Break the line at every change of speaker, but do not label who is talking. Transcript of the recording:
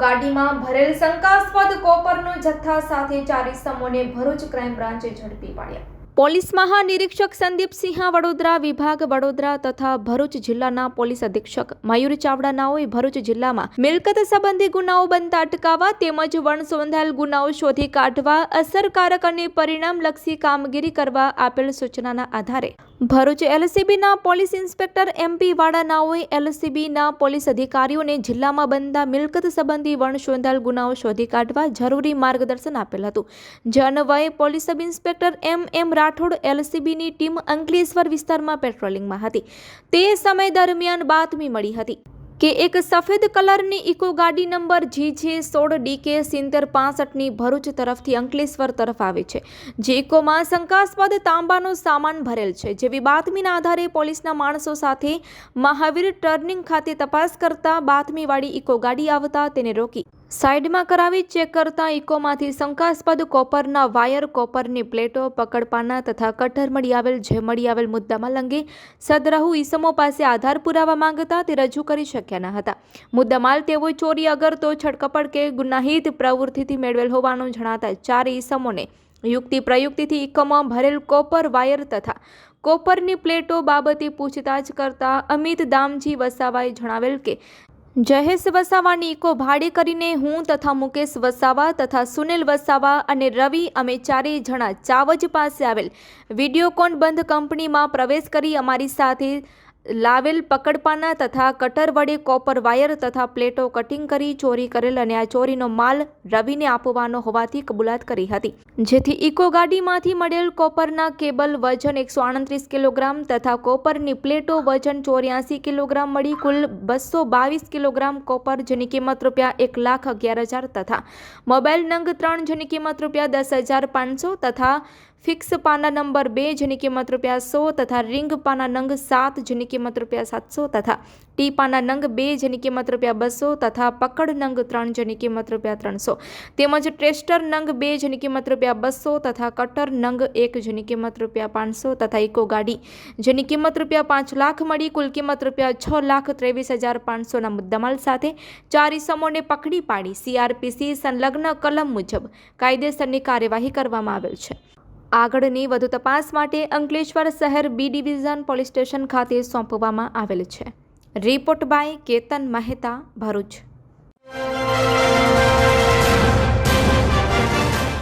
ગાડીમાં ભરેલ શંકાસ્પદ કોપરનો જથ્થા સાથે ચાર ઇસમોને ભરૂચ ક્રાઇમ બ્રાન્ચે ઝડપી પાડ્યા. પોલીસ મહાનિરીક્ષક સંદીપસિંહ વડોદરા વિભાગ વડોદરા તથા ભરૂચ જિલ્લાના પોલીસ અધિક્ષક મયુર ચાવડાનાઓએ ભરૂચ જિલ્લામાં મિલકત સંબંધી ગુનાઓ બનતા અટકાવવા તેમજ વણસોંધાયેલ ગુનાઓ શોધી કાઢવા અસરકારક અને પરિણામલક્ષી કામગીરી કરવા આપેલ સૂચનાના આધારે ભરૂચ એલસીબીના પોલીસ ઇન્સ્પેક્ટર એમપી વાડાનાઓએ એલસીબીના પોલીસ અધિકારીઓને જિલ્લામાં બનતા મિલકત સંબંધી વણ ગુનાઓ શોધી કાઢવા જરૂરી માર્ગદર્શન આપેલ હતું. જે police sub inspector M M Rathod એલસીબીની team Ankleshwar વિસ્તારમાં પેટ્રોલિંગમાં હતી. તે સમય દરમિયાન બાતમી મળી હતી. કે એક સફેદ કલરની ઇકો ગાડી નંબર જી જે સોળ ડીકે સિત્તેર પાસઠની ભરૂચ તરફથી અંકલેશ્વર તરફ આવે છે. જે ઇકોમાં શંકાસ્પદ તાંબાનો સામાન ભરેલ છે. જેવી બાતમીના આધારે પોલીસના માણસો સાથે મહાવીર ટર્નિંગ ખાતે તપાસ કરતા બાતમીવાળી ઇકો ગાડી આવતા તેને રોકી સાઈડમાં કરાવી ચેક કરતા ઇકોમાંથી શંકાસ્પદ કોપરના વાયર કોપરની પ્લેટો પકડપાના તથા કટર મળી આવેલ જે મળી આવેલ મુદ્દામાં લંગે સદરાહુ ઈસમો પાસે આધાર પુરાવા માંગતા તે રજૂ કરી શક્યા ન હતા. મુદ્દામાલ તેઓ ચોરી અગર તો છડકપડ કે ગુનાહિત પ્રવૃત્તિથી મેળવેલ હોવાનું જણાતા ચાર ઈસમોને યુક્તિ પ્રયુક્તિથી ઇકોમાં ભરેલ કોપર વાયર તથા કોપરની પ્લેટો બાબતે પૂછતાછ કરતા અમિત દામજી વસાવાએ જણાવેલ કે જહેશ વસાવાની ઇકો ભાડે કરીને હું તથા મુકેશ વસાવા તથા સુનિલ વસાવા અને રવિ અમે ચારેય જણા ચાવજ પાસે આવેલ. વિડીયોકોન બંધ કંપનીમાં પ્રવેશ કરી અમારી સાથે લાવેલ પકડપાના તથા કટર વડે કોપર વાયર તથા પ્લેટો કટિંગ કરી ચોરી કરેલ અને આ ચોરીનો માલ રવિને આપવાનો હોવાથી કબૂલાત કરી હતી. જેથી ઇકો ગાડીમાંથી મળેલ કોપરના કેબલ વજન એકસો આડત્રીસ કિલોગ્રામ તથા કોપરની પ્લેટો વજન ચોર્યાસી કિલોગ્રામ મળી કુલ બસો બાવીસ કિલોગ્રામ કોપર જેની કિંમત રૂપિયા એક લાખ અગિયાર હજાર તથા મોબાઈલ નંગ ત્રણ જેની કિંમત રૂપિયા દસ હજાર પાંચસો તથા ફિક્સ પાના નંબર બે જેની કિંમત રૂપિયા સો તથા રિંગ પાના નંગ સાત જેની કિંમત રૂપિયા સાતસો તથા ટી પાના નંગ બે જેની કિંમત રૂપિયા બસો તથા પકડ નંગ ત્રણ જેની કિંમત રૂપિયા ત્રણસો. તેમજ ટ્રેસ્ટર નંગ બે જેની કિંમત રૂપિયા બસો તથા કટર નંગ એક જેની કિંમત રૂપિયા પાંચસો તથા ઇકો ગાડી જેની કિંમત રૂપિયા પાંચ લાખ મળી, કુલ કિંમત રૂપિયા છ લાખ ત્રેવીસ હજાર પાંચસોના મુદ્દામાલ સાથે ચાર ઇસમોને પકડી પાડી. સીઆરપીસી સંલગ્ન કલમ મુજબ કાયદેસરની કાર્યવાહી કરવામાં આવેલ છે. આગળની વધુ તપાસ માટે અંકલેશ્વર શહેર બી ડિવિઝન પોલીસ સ્ટેશન ખાતે સોંપવામાં આવેલ છે. Report by Ketan Mehta, Bharuch.